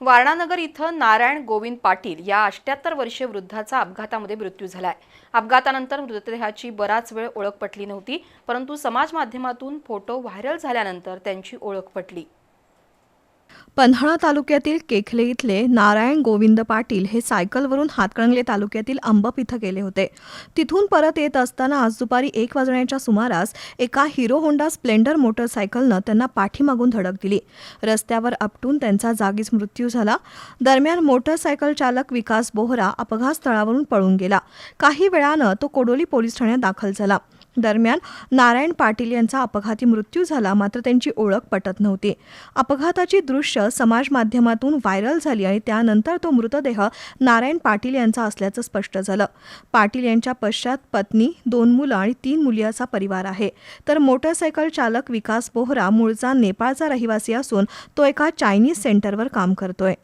वारणानगर इथं नारायण गोविंद पाटील या अष्ट्याहत्तर वर्षीय वृद्धाचा अपघातामध्ये मृत्यू झाला आहे अपघातानंतर मृतदेहाची बराच वेळ ओळख पटली नव्हती परंतु समाज माध्यमातून फोटो व्हायरल झाल्यानंतर त्यांची ओळख पटली. पन्हाळा तालुक्यातील केखले इथले नारायण गोविंद पाटील हे सायकलवरून हातकणंगले तालुक्यातील अंबप इथं गेले होते. तिथून परत येत असताना आज दुपारी एक वाजण्याच्या सुमारास एका हिरो होंडा स्प्लेंडर मोटरसायकलनं त्यांना पाठीमागून धडक दिली. रस्त्यावर आपटून त्यांचा जागीच मृत्यू झाला. दरम्यान मोटरसायकल चालक विकास बोहरा अपघातस्थळावरून पळून गेला. काही वेळानं तो कोडोली पोलीस ठाण्यात दाखल झाला. दरम्यान नारायण पाटील यांचा अपघाती मृत्यू झाला मात्र त्यांची ओळख पटत नव्हती. अपघाताची दृश्य समाज माध्यमातून व्हायरल झाली आणि त्यानंतर तो मृतदेह नारायण पाटील यांचा असल्याचं स्पष्ट झालं. पाटील यांच्या पश्चात पत्नी दोन मुलं आणि तीन मुली असा परिवार आहे. तर मोटरसायकल चालक विकास बोहरा मूळचा नेपाळचा रहिवासी असून तो एका चायनीज सेंटरवर काम करतोय.